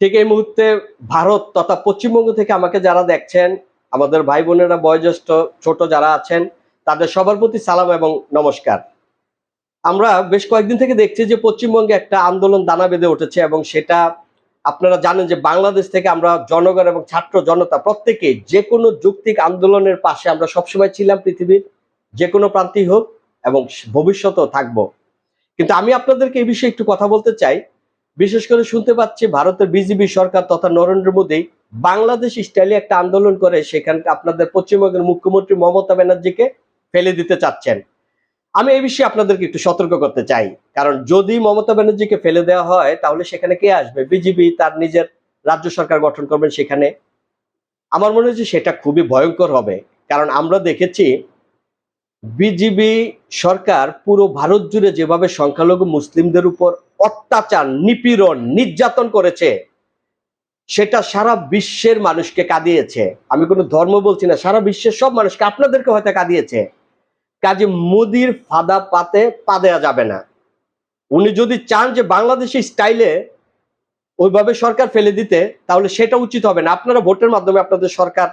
ঠিক এই মুহূর্তে ভারত তথা পশ্চিমবঙ্গ থেকে আমাকে যারা দেখছেন, আমাদের ভাই বোনেরা, বয়োজ্যেষ্ঠ, ছোট যারা আছেন, তাদের সবার প্রতি সালাম এবং নমস্কার। আমরা বেশ কয়েকদিন থেকে দেখছি যে পশ্চিমবঙ্গে একটা আন্দোলন দানা বেঁধে উঠেছে এবং সেটা আপনারা জানেন যে বাংলাদেশ থেকে আমরা জনগণ এবং ছাত্র জনতা প্রত্যেকে যে কোনো যৌক্তিক আন্দোলনের পাশে আমরা সবসময় ছিলাম পৃথিবীর, যে কোনো প্রান্তেই হোক এবং ভবিষ্যতেও থাকব। কিন্তু আমি আপনাদেরকে এই বিষয়ে একটু কথা বলতে চাই। বিশেষ করে শুনতে পাচ্ছি ভারতের বিজেপি সরকার তথা নরেন্দ্র মোদী বাংলাদেশ স্টাইলে একটা আন্দোলন করে সেখানে আপনাদের পশ্চিমবঙ্গের মুখ্যমন্ত্রী মমতা ব্যানার্জিকে ফেলে দিতে চাচ্ছেন। আমি এই বিষয়ে আপনাদেরকে একটু সতর্ক করতে চাই, কারণ যদি মমতা ব্যানার্জিকে ফেলে দেওয়া হয়, তাহলে সেখানে কে আসবে? বিজেপি, তার নিজের রাজ্য সরকার গঠন করবেন সেখানে? আমার মনে হচ্ছে সেটা খুবই ভয়ঙ্কর হবে, কারণ আমরা দেখেছি বিজিবি সরকার পুরো ভারত জুড়ে যেভাবে সংখ্যালঘু মুসলিমদের উপর অত্যাচার, নিপীড়ন, নির্যাতন করেছে, সেটা সারা বিশ্বের মানুষকে কাঁদিয়েছে। আমি কোনো ধর্ম বলছি না, সারা বিশ্বের সব মানুষকে আপনাদেরকে হয়তো কাঁদিয়েছে। কাজে মোদির ফাদা পাতে পা দেওয়া যাবে না। উনি যদি চান যে বাংলাদেশি স্টাইলে ওইভাবে সরকার ফেলে দিতে, তাহলে সেটা উচিত হবে না। আপনারা ভোটের মাধ্যমে আপনাদের সরকার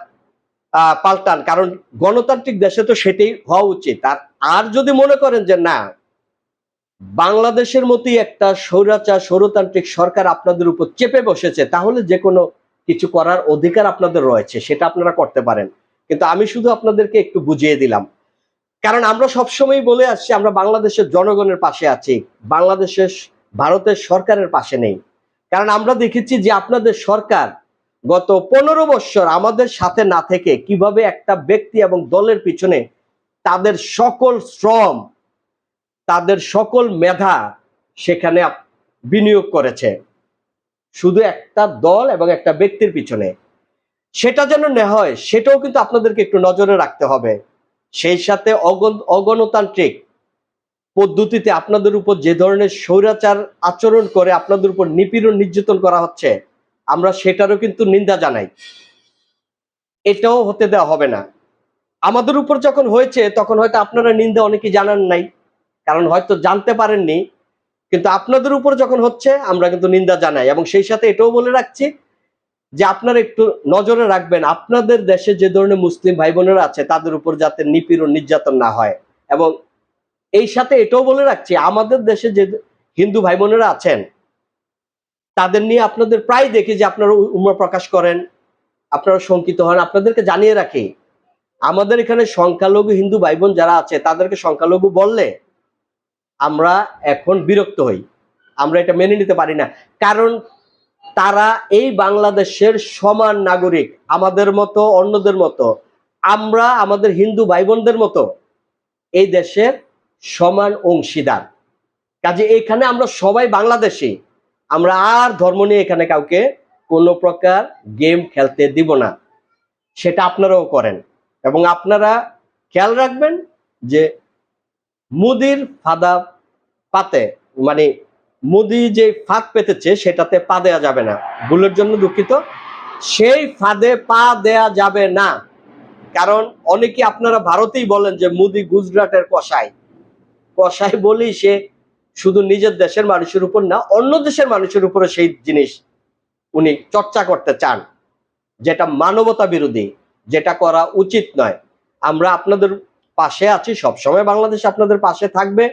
পাল্টান। কারণ গণতান্ত্রিক দেশে তো সেটাই হওয়া উচিত। আর আর যদি মনে করেন যে না বাংলাদেশের মতোই একটা স্বৈরাচার, স্বৈরতান্ত্রিক সরকার আপনাদের উপর চেপে বসেছে, তাহলে যে কোনো কিছু করার অধিকার আপনাদের রয়েছে, সেটা আপনারা করতে পারেন। কিন্তু আমি শুধু আপনাদেরকে একটু বুঝিয়ে দিলাম। কারণ আমরা সবসময় বলে আসছি, আমরা বাংলাদেশের জনগণের পাশে আছি, বাংলাদেশের ভারতের সরকারের পাশে নেই। কারণ আমরা দেখেছি যে আপনাদের সরকার গত পনেরো বছর আমাদের সাথে না থেকে কীভাবে একটা ব্যক্তি এবং দলের পিছনে তাদের সকল শ্রম তাদের সকল মেধা সেখানে বিনিয়োগ করেছে। শুধু একটা দল এবং একটা ব্যক্তির পিছনে। সেটা যেন নেওয়া হয়, সেটাও কিন্তু আপনাদেরকে একটু নজরে রাখতে হবে। সেই সাথে অগণ- অগণতান্ত্রিক পদ্ধতিতে আপনাদের উপর যে ধরনের স্বৈরাচার আচরণ করে আপনাদের উপর নিপীড়ন নির্যাতন করা হচ্ছে, আমরা সেটারও কিন্তু নিন্দা জানাই। এটাও হতে দেওয়া হবে না। আমাদের উপর যখন হয়েছে, তখন হয়তো আপনারা নিন্দা অনেকেই জানান নাই। কারণ হয়তো জানতে পারেননি, কিন্তু আপনাদের উপর যখন হচ্ছে, আমরা কিন্তু নিন্দা জানাই। এবং সেই সাথে এটাও বলে রাখছি যে আপনারা একটু নজরে রাখবেন, আপনাদের দেশে যে ধরনের মুসলিম ভাই বোনেরা আছে, তাদের উপর যাতে নিপীড়ন, নির্যাতন না হয়। এবং এই সাথে এটাও বলে রাখছি, আমাদের দেশে যে হিন্দু ভাই বোনেরা আছেন, তাদের নিয়ে আপনাদের প্রায় দেখি যে আপনারা উমর প্রকাশ করেন, আপনারা শঙ্কিত হন। আপনাদেরকে জানিয়ে রাখি, আমাদের এখানে সংখ্যালঘু হিন্দু ভাই বোন যারা আছে, তাদেরকে সংখ্যালঘু বললে আমরা এখন বিরক্ত হই। আমরা এটা মেনে নিতে পারি না। কারণ তারা এই বাংলাদেশের সমান নাগরিক, আমাদের মতো, অন্যদের মতো। আমরা আমাদের হিন্দু ভাই বোনদের মতো এই দেশের সমান অংশীদার। কাজে এখানে আমরা সবাই বাংলাদেশি। আমরা আর ধর্ম নিয়ে এখানে কাউকে কোনো প্রকার গেম খেলতে দিব না। সেটা আপনারাও করেন। এবং আপনারা খেয়াল রাখবেন যে মুদির ফাদা পাতে মানে মুদি যে ফাঁদ পেতেছে সেটাতে পা দেয়া যাবে না। ভুলের জন্য দুঃখিত। সেই ফাঁদে পা দেয়া যাবে না। কারণ অনেকে আপনারা ভারতেই বলেন যে মুদি গুজরাটের কষাই কষাই বলি সে শুধু নিজের দেশের মানুষের উপর না, অন্য দেশের মানুষের উপরে সেই জিনিস উনি চর্চা করতে চান। যেটা মানবতা বিরোধী, যেটা করা উচিত নয়। আমরা আপনাদের পাশে আছি, সবসময় বাংলাদেশ আপনাদের পাশে থাকবে।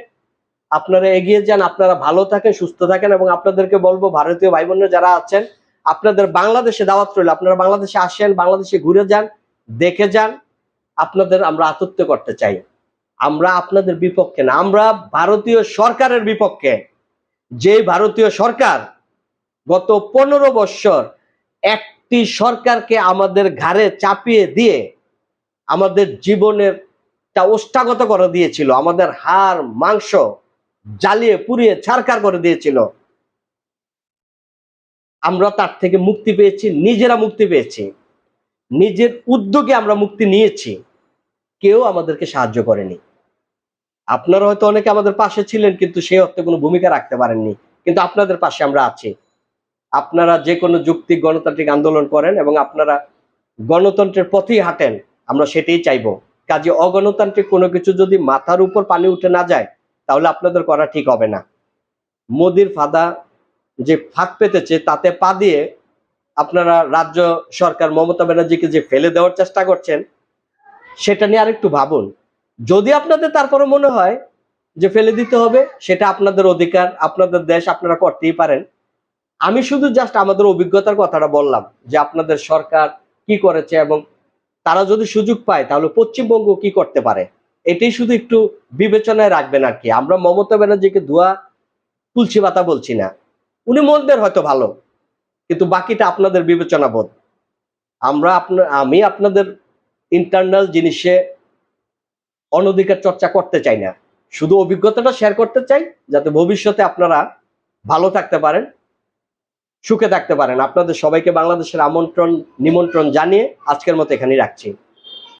আপনারা এগিয়ে যান, আপনারা ভালো থাকেন, সুস্থ থাকেন এবং আপনাদেরকে বলব, ভারতীয় ভাই বোনেরা যারা আছেন, আপনাদের বাংলাদেশে দাওয়াত রইল। আপনারা বাংলাদেশে আসেন, বাংলাদেশে ঘুরে যান, দেখে যান, আপনাদের আমরা আতত্য করতে চাই। আমরা আপনাদের বিপক্ষে না, আমরা ভারতীয় সরকারের বিপক্ষে। যে ভারতীয় সরকার গত পনেরো বৎসর একটি সরকারকে আমাদের ঘাড়ে চাপিয়ে দিয়ে আমাদের জীবনের তা ওষ্ঠাগত করে দিয়েছিল। আমাদের হাড়, মাংস জ্বালিয়ে, পুড়িয়ে ছারকার করে দিয়েছিল। আমরা তার থেকে মুক্তি পেয়েছি, নিজেরা মুক্তি পেয়েছি। নিজের উদ্যোগে আমরা মুক্তি নিয়েছি। কেউ আমাদেরকে সাহায্য করেনি। আপনারা হয়তো অনেকে আমাদের পাশে ছিলেন, কিন্তু সেই অর্থে কোনো ভূমিকা রাখতে পারেননি। কিন্তু আপনাদের পাশে আমরা আছি। আপনারা যে কোনো যুক্তি, গণতান্ত্রিক আন্দোলন করেন এবং আপনারা গণতন্ত্রের পথেই হাঁটেন, আমরা সেটাই চাইব। কাজে অগণতান্ত্রিক কোনো কিছু যদি মাথার উপর পানি উঠে না যায়, তাহলে আপনাদের করা ঠিক হবে না। মোদির ফাদা যে ফাঁক পেতেছে, তাতে পা দিয়ে আপনারা রাজ্য সরকার মমতা ব্যানার্জিকে যে ফেলে দেওয়ার চেষ্টা করছেন, সেটা নিয়ে আরেকটু ভাবুন। যদি আপনাদের তারপরে মনে হয় যে ফেলে দিতে হবে, সেটা আপনাদের অধিকার, আপনাদের দেশ আপনারা করতেই পারেন। আমি শুধু জাস্ট আমাদের অভিজ্ঞতার কথাটা বললাম যে আপনাদের সরকার কি করেছে এবং তারা যদি সুযোগ পায়, তাহলে পশ্চিমবঙ্গ কি করতে পারে? এটাই শুধু একটু বিবেচনায় রাখবেন আর কি। আমরা মমতা ব্যানার্জিকে ধোয়া তুলসী পাতা বলছি না। উনি মন্দের হয়তো ভালো, কিন্তু বাকিটা আপনাদের বিবেচনা বোধ আমরা আপনার আমি আপনাদের ইন্টারনাল জিনিসে অনধিকার চর্চা করতে চাই না। শুধু অভিজ্ঞতাটা শেয়ার করতে চাই, যাতে ভবিষ্যতে আপনারা ভালো থাকতে পারেন। সুখে থাকতে পারেন। আপনাদের সবাইকে বাংলাদেশের আমন্ত্রণ নিমন্ত্রণ জানিয়ে আজকের মতো এখানেই রাখছি।